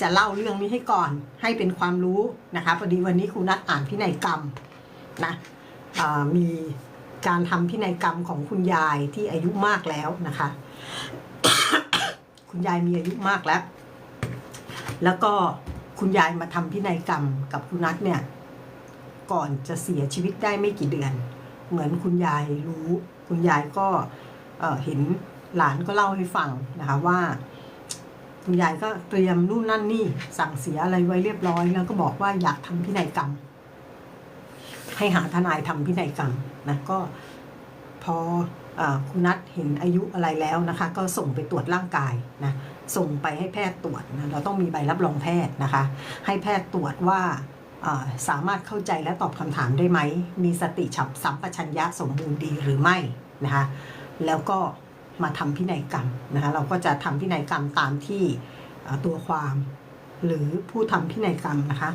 จะเล่าเรื่องนี้ให้ก่อน ให้เป็นความรู้นะคะพอดีวันนี้ครูนัดอ่านพินัยกรรมนะมีการทำพินัยกรรมของคุณยายที่อายุมากแล้วนะคะ คุณยายมีอายุมากแล้ว แล้วก็คุณยายมาทำพินัยกรรมกับคุณนัทเนี่ย ก่อนจะเสียชีวิตได้ไม่กี่เดือน เหมือนคุณยายรู้ คุณยายก็เเห็นหลานก็เล่าให้ฟังนะคะว่า คุณยายก็เตรียมนู่นนั่นนี่สั่งเสียอะไรไว้เรียบร้อย แล้วก็บอกว่าอยากทำพินัยกรรม ให้หาทนายทำพินัยกรรมนะก็พออคุณนัทเห็นอายุอะไรแล้วนะคะ ก็ส่งไปตรวจร่างกายนะส่งไปให้แพทย์ตรวจนะเราต้องมีใบรับรองแพทย์นะคะ ให้แพทย์ตรวจว่าสามารถเข้าใจและตอบคำถามได้ไหม มีสติฉับสัมปชัญญะสมบูรณ์ดีหรือไม่นะคะ แล้วก็ มาทำพินัยกรรมนะคะเราก็จะทำพินัยกรรมตามที่ตัวความ หรือผู้ทำพินัยกรรมนะคะ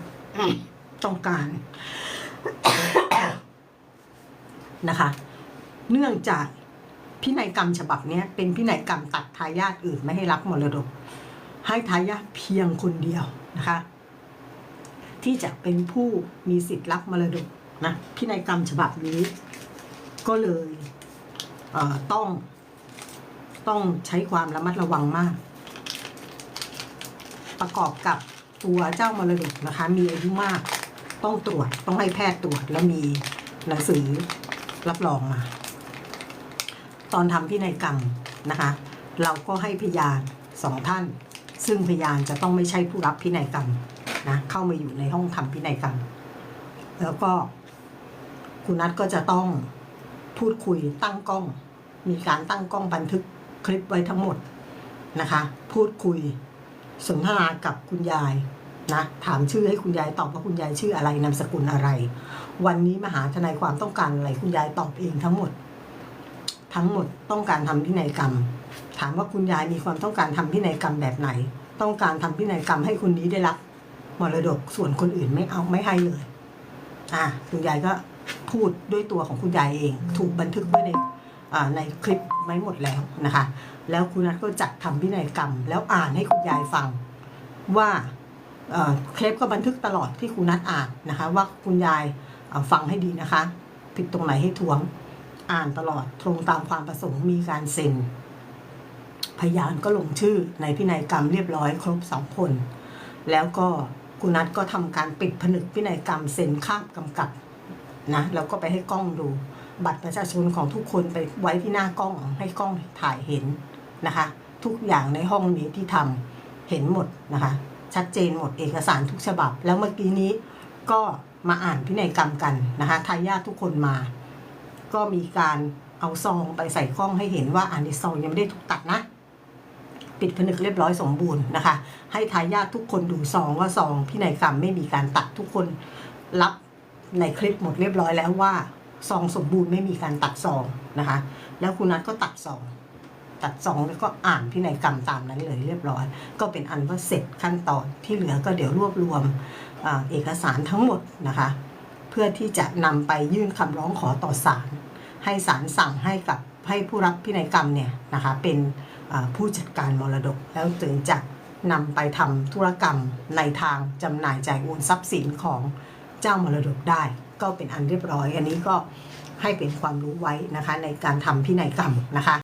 ต้องการนะคะเนื่องจากพินัยกรรมฉบับนี้เป็นพินัยกรรมตัดทายาทอื่นไม่ให้รับมรดก ให้ทายาทเพียงคนเดียวนะคะที่จะเป็นผู้มีสิทธิ์รับมรดกนะพินัยกรรมฉบับนี้ ก็เลยเต้อง ต้องใช้ความระมัดระวังมาก ประกอบกับตัวเจ้ามรดกนะคะ มีอายุมากต้องตรวจต้องให้แพทย์ตรวจแล้วมีหนังสือรับรองมา ตอนทำพินัยกรรมนะคะ เราก็ให้พยานสองท่าน ซึ่งพยานจะต้องไม่ใช่ผู้รับพินัยกรรมนะเข้ามาอยู่ในห้องทำพินัยกรรม แล้วก็คุณนัทก็จะต้องพูดคุยตั้งกล้อง มีการตั้งกล้องบันทึก คลิปไว้ทั้งหมดนะคะ พูดคุยสนทนากับคุณยายนะถามชื่อให้คุณยายตอบว่าคุณยายชื่ออะไรนามสกุลอะไร วันนี้มหาทนายความต้องการอะไรคุณยายตอบเองทั้งหมด ทั้งหมดต้องการทำพินัยกรรม ถามว่าคุณยายมีความต้องการทำพินัยกรรมแบบไหน ต้องการทำพินัยกรรมให้คนนี้ได้รับมรดกส่วนคนอื่นไม่เอาไม่ให้เลยอ่าคุณยายก็พูดด้วยตัวของคุณยายเอง ถูกบันทึกไว้ในอ่า ในคลิปไว้หมดแล้วนะคะ แล้วคุณนัทก็จัดทำพินัยกรรม แล้วอ่านให้คุณยายฟังว่าเคลิปก็บันทึกตลอดที่คุณนัทอ่านนะคะ ว่าคุณยายฟังให้ดีนะคะ ผิดตรงไหนให้ทวงอ่านตลอดตรงตามความประสงค์มีการเซ็นพยานก็ลงชื่อในพินัยกรรมเรียบร้อยครบสองคน แล้วก็คุณนัทก็ทำการปิดผนึกพินัยกรรมเซ็นข้ามกำกับนะแล้วก็ไปให้กล้องดู บัตรประชาชนของทุกคนไปไว้ที่หน้ากล้องให้กล้องถ่ายเห็นนะคะ ทุกอย่างในห้องนี้ที่ทำเห็นหมดนะคะ ชัดเจนหมดเอกสารทุกฉบับ แล้วเมื่อกี้นี้ก็มาอ่านพินัยกรรมกันนะคะทายาททุกคนมา ก็มีการเอาซองไปใส่กล้องให้เห็นว่าอันนี้ซองยังไม่ได้ถูกตัดนะ ปิดผนึกเรียบร้อยสมบูรณ์นะคะ ให้ทายาททุกคนดูซองว่าซองพินัยกรรมไม่มีการตัดทุกคนรับในคลิปหมดเรียบร้อยแล้วว่า ซองสมบูรณ์ไม่มีการตัดซองนะคะ แล้วคุณนัทก็ตัดซอง ตัดซองแล้วก็อ่านพินัยกรรมตามนั้นเลยเรียบร้อย ก็เป็นอันว่าเสร็จขั้นตอนที่เหลือก็เดี๋ยวรวบรวมอเอกสารทั้งหมดนะคะ เพื่อที่จะนำไปยื่นคำร้องขอต่อศาลให้ศาลสั่งให้กับให้ผู้รับพินัยกรรมเนี่ยนะคะเป็นผู้จัดการมรดกแล้วถึงจะนำไปทำธุรกรรมในทางจำหน่ายจ่ายโอนทรัพย์สินของ เจ้ามรดกได้ ก็เป็นอันเรียบร้อย อันนี้ก็ให้เป็นความรู้ไว้นะคะในการทำพินัยกรรมนะคะ